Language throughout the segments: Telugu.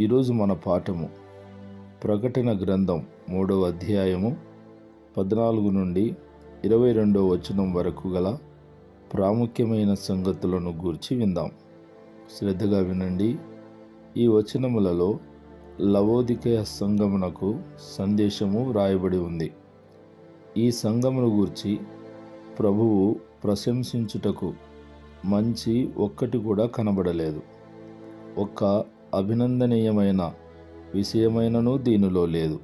ఈరోజు మన పాఠము ప్రకటన గ్రంథం మూడవ అధ్యాయము పద్నాలుగు నుండి ఇరవై రెండవ వచనం వరకు గల ప్రాముఖ్యమైన సంగతులను గూర్చి విందాం. శ్రద్ధగా వినండి. ఈ వచనములలో లవోదికయ సంగమునకు సందేశము వ్రాయబడి ఉంది. ఈ సంగమును గూర్చి ప్రభువు ప్రశంసించుటకు మంచి ఒక్కటి కూడా కనబడలేదు. ఒక్క అభినందనీయమైన విషయమైనను దీనిలో లేదు.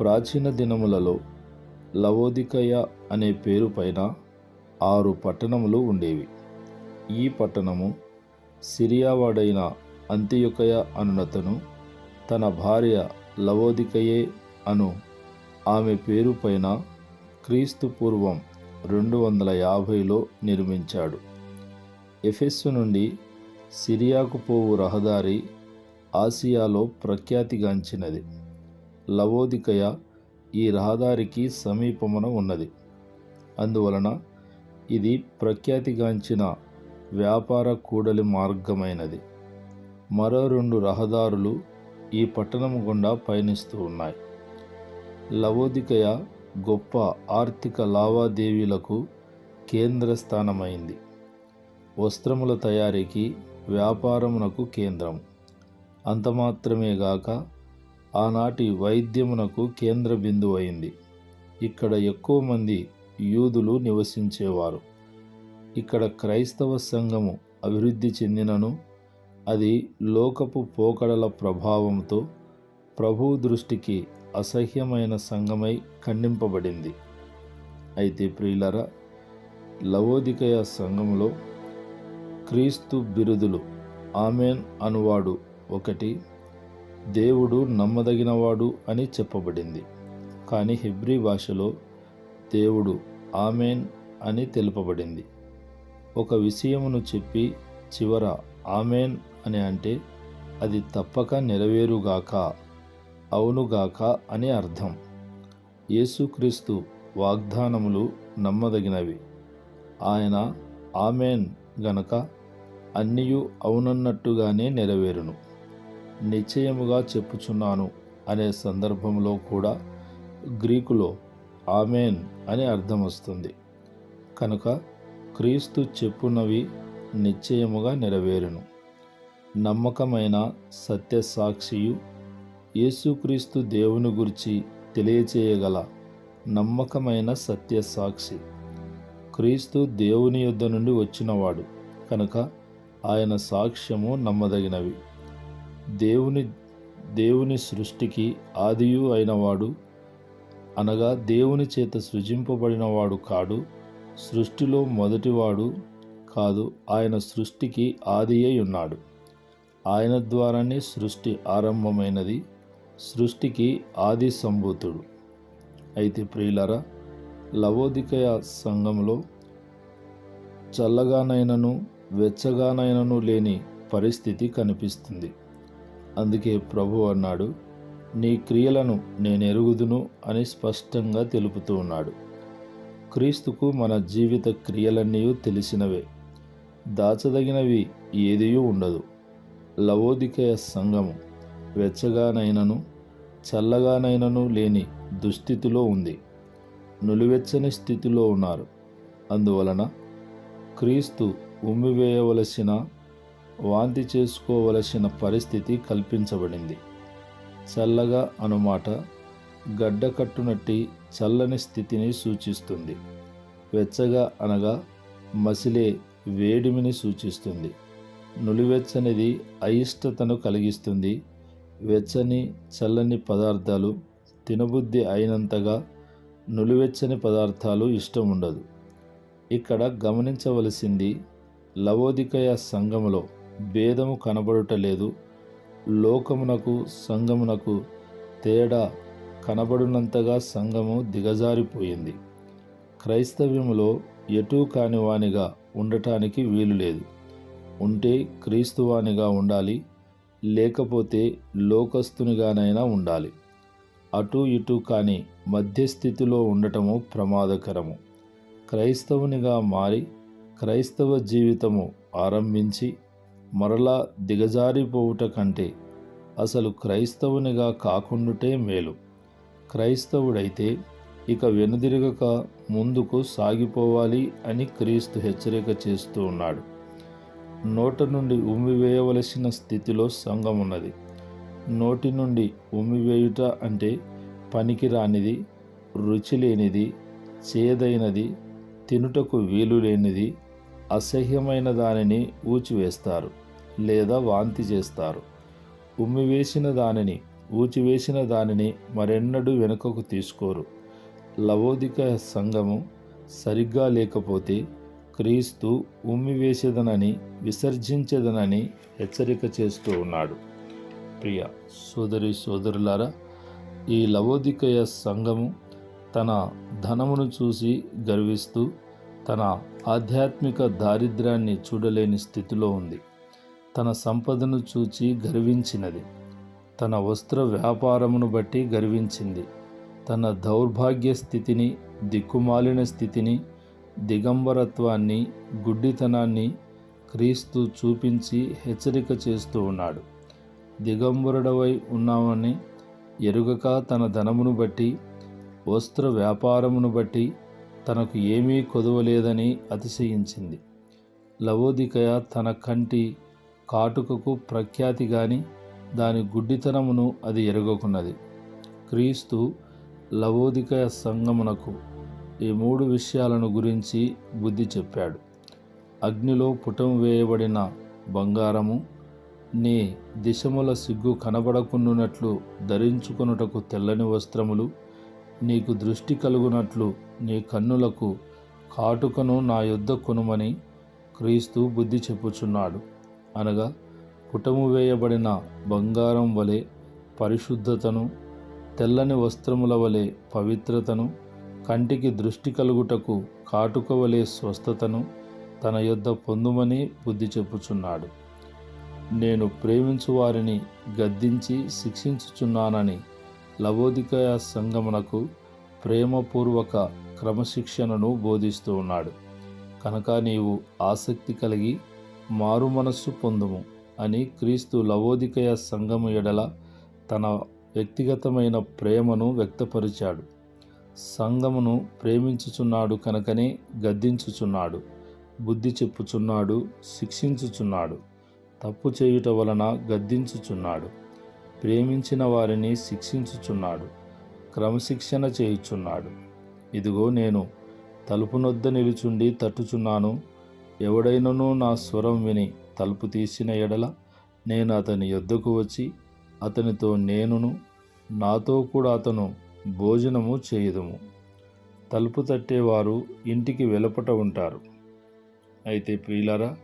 ప్రాచీన దినములలో లవోదికయ అనే పేరు పైన ఆరు పట్టణములు ఉండేవి. ఈ పట్టణము సిరియావాడైన అంత్యుకయ అనునతను తన భార్య లవోదికయే అను ఆమె పేరు పైన క్రీస్తు పూర్వం రెండు వందల యాభైలో నిర్మించాడు. ఎఫెస్సు నుండి సిరియాకు పోవు రహదారి ఆసియాలో ప్రఖ్యాతిగాంచినది. లవోదికయ ఈ రహదారికి సమీపమున ఉన్నది. అందువలన ఇది ప్రఖ్యాతిగాంచిన వ్యాపార కూడలి మార్గమైనది. మరో రెండు రహదారులు ఈ పట్టణం గుండా పయనిస్తూ ఉన్నాయి. లవోదికయ గొప్ప ఆర్థిక లావాదేవీలకు కేంద్ర స్థానమైంది వస్త్రముల తయారీకి వ్యాపారమునకు కేంద్రం. అంత మాత్రమే గాక ఆనాటి వైద్యమునకు కేంద్ర బిందువు అయింది ఇక్కడ ఎక్కువ మంది యూదులు నివసించేవారు. ఇక్కడ క్రైస్తవ సంఘము అభివృద్ధి చెందినను అది లోకపు పోకడల ప్రభావంతో ప్రభు దృష్టికి అసహ్యమైన సంఘమై ఖండింపబడింది. అయితే ప్రియులరా లవోదికయ సంఘంలో క్రీస్తు బిరుదులు. ఆమెన్ అనువాడు ఒకటి దేవుడు నమ్మదగినవాడు అని చెప్పబడింది. కానీ హిబ్రీ భాషలో దేవుడు ఆమెన్ అని తెలుపబడింది. ఒక విషయమును చెప్పి చివర ఆమెన్ అని అంటే అది తప్పక నెరవేరుగాక అవునుగాక అని అర్థం. యేసుక్రీస్తు వాగ్దానములు నమ్మదగినవి. ఆయన ఆమెన్ గనక అన్నియు అవునన్నట్టుగానే నెరవేరును. నిశ్చయముగా చెప్పుచున్నాను అనే సందర్భంలో కూడా గ్రీకులో ఆమెన్ అని అర్థం వస్తుంది కనుక క్రీస్తు చెప్పునవి నిశ్చయముగా నెరవేరును. నమ్మకమైన సత్య సాక్షియు యేసుక్రీస్తు దేవుని గురించి తెలియచేయగల నమ్మకమైన సత్య సాక్షి క్రీస్తు దేవుని యొద్ద నుండి వచ్చినవాడు. కనుక ఆయన సాక్ష్యము నమ్మదగినవి. దేవుని దేవుని సృష్టికి ఆదియు అయినవాడు అనగా దేవుని చేత సృజింపబడినవాడు కాడు సృష్టిలో మొదటివాడు కాదు ఆయన సృష్టికి ఆది అయి ఉన్నాడు. ఆయన ద్వారానే సృష్టి ఆరంభమైనది సృష్టికి ఆది సంభూతుడు. అయితే ప్రియులరా లవోదికయ సంఘంలో చల్లగానైనను వెచ్చగానైనను లేని పరిస్థితి కనిపిస్తుంది. అందుకే ప్రభు అన్నాడు నీ క్రియలను నేను ఎరుగుదును అని స్పష్టంగా తెలుపుతూ ఉన్నాడు. క్రీస్తుకు మన జీవిత క్రియలన్నీ తెలిసినవే. దాచదగినవి ఏదియూ ఉండదు. లవోదికయ సంఘము వెచ్చగానైనను చల్లగానైనను లేని దుస్థితిలో ఉంది. నులివెచ్చని స్థితిలో ఉన్నారు. అందువలన క్రీస్తు ఉమ్మివేయవలసిన వాంతి చేసుకోవలసిన పరిస్థితి కల్పించబడింది. చల్లగా అనుమాట గడ్డకట్టునట్టి చల్లని స్థితిని సూచిస్తుంది. వెచ్చగా అనగా మసిలే వేడిమిని సూచిస్తుంది. నులివెచ్చనిది అయిష్టతను కలిగిస్తుంది. వెచ్చని చల్లని పదార్థాలు తినబుద్ధి అయినంతగా నులివెచ్చని పదార్థాలు ఇష్టం ఉండదు ఇక్కడ గమనించవలసింది లవోదికయ సంఘములో భేదము కనబడుటలేదు లోకమునకు సంఘమునకు తేడా కనబడినంతగా సంఘము దిగజారిపోయింది. క్రైస్తవ్యములో ఎటూ కానివానిగా ఉండటానికి వీలు లేదు. ఉంటే క్రీస్తువానిగా ఉండాలి లేకపోతే లోకస్తునిగానైనా ఉండాలి. అటు ఇటు కాని మధ్యస్థితిలో ఉండటము ప్రమాదకరము. క్రైస్తవునిగా మారి క్రైస్తవ జీవితము ఆరంభించి మరలా దిగజారిపోవుట కంటే అసలు క్రైస్తవునిగా కాకుండుటే మేలు. క్రైస్తవుడైతే ఇక వెనుదిరగక ముందుకు సాగిపోవాలి అని క్రీస్తు హెచ్చరిక చేస్తూ ఉన్నాడు. నోట నుండి ఉమ్మివేయవలసిన స్థితిలో సంఘం ఉన్నది నోటి నుండి ఉమ్మివేయుట అంటే పనికిరానిది రుచి లేనిది చేదైనది తినుటకు వీలు లేనిది అసహ్యమైన దానిని ఊచివేస్తారు లేదా వాంతి చేస్తారు. ఉమ్మివేసిన దానిని ఊచివేసిన దానిని మరెన్నడూ వెనుకకు తీసుకోరు. లవోదిక సంఘము సరిగ్గా లేకపోతే క్రీస్తు ఉమ్మివేసేదనని విసర్జించదనని హెచ్చరిక చేస్తూ ఉన్నాడు. ప్రియ సోదరి సోదరులారా ఈ లవోదికయ సంఘము తన ధనమును చూసి గర్విస్తూ తన ఆధ్యాత్మిక దారిద్ర్యాన్ని చూడలేని స్థితిలో ఉంది. తన సంపదను చూచి గర్వించినది. తన వస్త్ర వ్యాపారమును బట్టి గర్వించింది. తన దౌర్భాగ్య స్థితిని దిక్కుమాలిన స్థితిని దిగంబరత్వాన్ని గుడ్డితనాన్ని క్రీస్తు చూపించి హెచ్చరిక చేస్తూ ఉన్నాడు. దిగంబరుడవై ఉన్నామని ఎరుగక తన ధనమును బట్టి వస్త్ర వ్యాపారమును బట్టి తనకు ఏమీ కొదవలేదని అతిశయించింది. లవోదికయ తన కంటి కాటుకకు ప్రఖ్యాతి గాని దాని గుడ్డితనమును అది ఎరగకున్నది. క్రీస్తు లవోదికయ సంగమునకు ఈ మూడు విషయాలను గురించి బుద్ధి చెప్పాడు. అగ్నిలో పుటం వేయబడిన బంగారము నీ దిశముల సిగ్గు కనబడకున్నట్లు ధరించుకొనుటకు తెల్లని వస్త్రములు నీకు దృష్టి కలుగునట్లు నీ కన్నులకు కాటుకను నా యుద్ధ కొనుమని క్రీస్తు బుద్ధి చెప్పుచున్నాడు. అనగా పుటము వేయబడిన బంగారం వలె పరిశుద్ధతను తెల్లని వస్త్రముల వలె పవిత్రతను కంటికి దృష్టి కలుగుటకు కాటుక వలె స్వస్థతను తన యొద్ద పొందుమని బుద్ధి చెప్పుచున్నాడు. నేను ప్రేమించు వారిని గద్దించి శిక్షించుచున్నానని లవోదికయ సంగమునకు ప్రేమపూర్వక క్రమశిక్షణను బోధిస్తూ ఉన్నాడు. కనుక నీవు ఆసక్తి కలిగి మారు మనస్సు పొందుము అని క్రీస్తు లవోదికయ సంఘము ఎడల తన వ్యక్తిగతమైన ప్రేమను వ్యక్తపరిచాడు. సంఘమును ప్రేమించుచున్నాడు కనుకనే గద్దించుచున్నాడు బుద్ధి చెప్పుచున్నాడు శిక్షించుచున్నాడు తప్పు చేయుట వలన గద్దించుచున్నాడు. ప్రేమించిన వారిని శిక్షించుచున్నాడు క్రమశిక్షణ చేయుచున్నాడు. ఇదిగో నేను తలుపునొద్ద నిలుచుండి తట్టుచున్నాను. ఎవడైనను నా స్వరం విని తలుపు తీసిన ఎడల నేను అతని యొద్దకు వచ్చి అతనితో నేనును నాతో కూడా అతను భోజనము చేయదుము. తలుపు తట్టేవారు ఇంటికి వెలుపట ఉంటారు. అయితే ప్రియులరా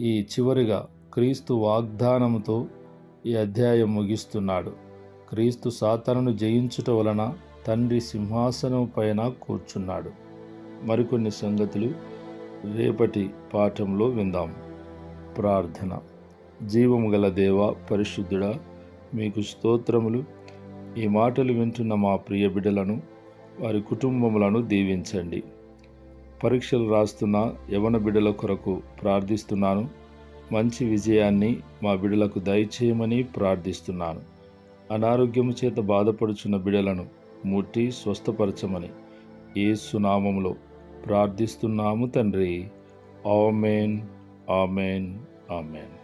ఈ చివరిగా క్రీస్తు వాగ్దానముతో ఈ అధ్యాయం ముగిస్తున్నాడు. క్రీస్తు సాతనను జయించుట వలన తండ్రి సింహాసనం పైన కూర్చున్నాడు. మరికొన్ని సంగతులు రేపటి పాఠంలో విందాం. ప్రార్థన. జీవము గల దేవ పరిశుద్ధుడా మీకు స్తోత్రములు. ఈ మాటలు వింటున్న మా ప్రియ బిడ్డలను వారి కుటుంబములను దీవించండి. పరీక్షలు రాస్తున్న యవన బిడ్డల కొరకు ప్రార్థిస్తున్నాను. మంచి విజయాన్ని మా బిడలకు దయచేయమని ప్రార్థిస్తున్నాను. అనారోగ్యము చేత బాధపడుచున్న బిడలను ముట్టి స్వస్థపరచమని ఏ సునామంలో ప్రార్థిస్తున్నాము తండ్రి. Amen amen amen.